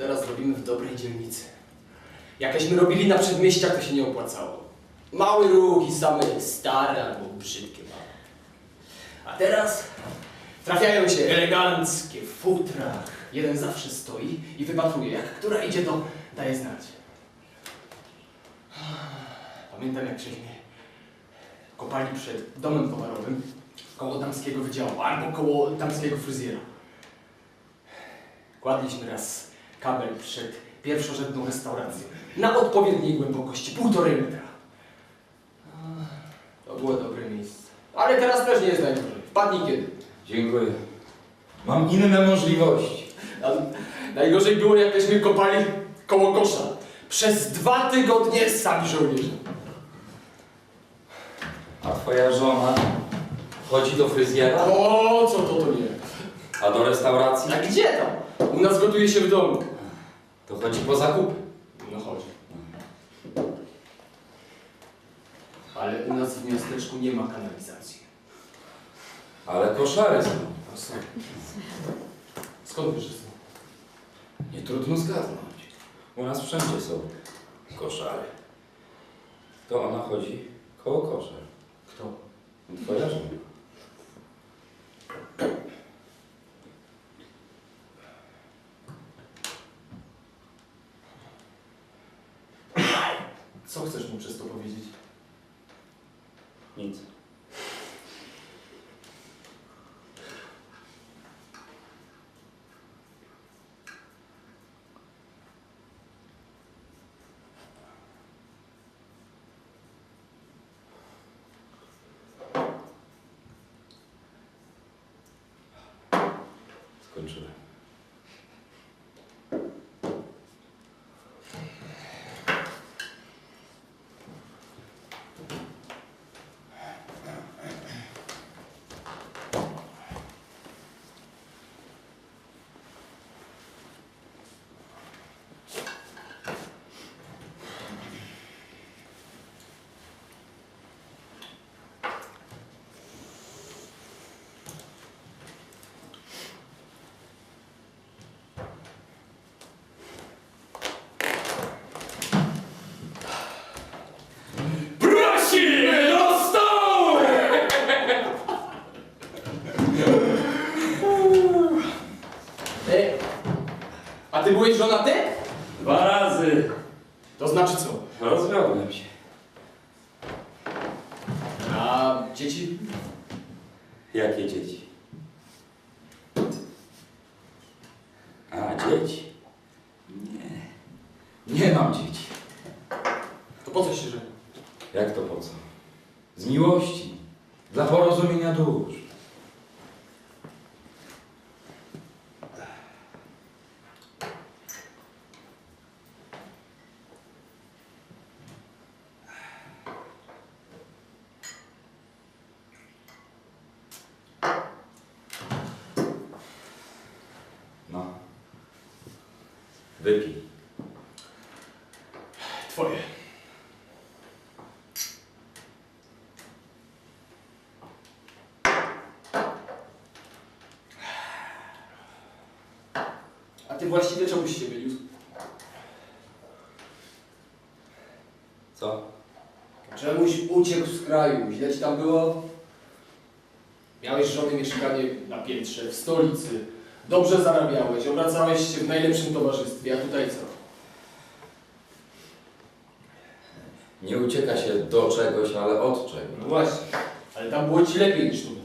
teraz robimy w dobrej dzielnicy. Jakieśmy robili na przedmieściach, to się nie opłacało. Mały ruch i same stare albo brzydkie baby. A teraz trafiają się eleganckie w futrach. Jeden zawsze stoi i wypatruje. Jak która idzie, to daje znać. Pamiętam, jak żeśmy kopali przed domem towarowym koło damskiego wydziału albo koło damskiego fryzjera. Kładliśmy raz kabel przed pierwszorzędną restauracją na odpowiedniej głębokości, półtorej metra. To było dobre miejsce. Ale teraz też nie jest najgorzej. Wpadnij kiedy. Dziękuję. Mam inne możliwości. A najgorzej było, jak żeśmy kopali koło kosza. Przez dwa tygodnie sami żołnierze. A twoja żona chodzi do fryzjera? O, co to to nie? A do restauracji? A gdzie tam? U nas gotuje się w domu. To chodzi po zakupy. No chodź. Ale u nas w miasteczku nie ma kanalizacji. Ale koszary są. A są. Skąd wiesz, że są? Nie trudno zgadnąć. U nas wszędzie są koszary. To ona chodzi koło koszar. Kto? Twoja żona. Co chcesz mu przez to powiedzieć? Nic. Skończyłem. A ty byłeś żonaty? Dwa razy. To znaczy co? Rozwiodłem się. A dzieci? Jakie dzieci? A, dzieci? Nie. Nie mam dzieci. To po co się żeni? Jak to po co? Z miłości. Dla porozumienia dusz. No. Wypij. Twoje. A ty właściwie czemuś się wyniósł? Co? Czemuś uciekł z kraju, źle ci tam było? Miałeś żony mieszkanie na piętrze, w stolicy, dobrze zarabiałeś, obracałeś się w najlepszym towarzystwie, a tutaj co? Nie ucieka się do czegoś, ale od No czego. właśnie, ale tam było ci lepiej niż tutaj.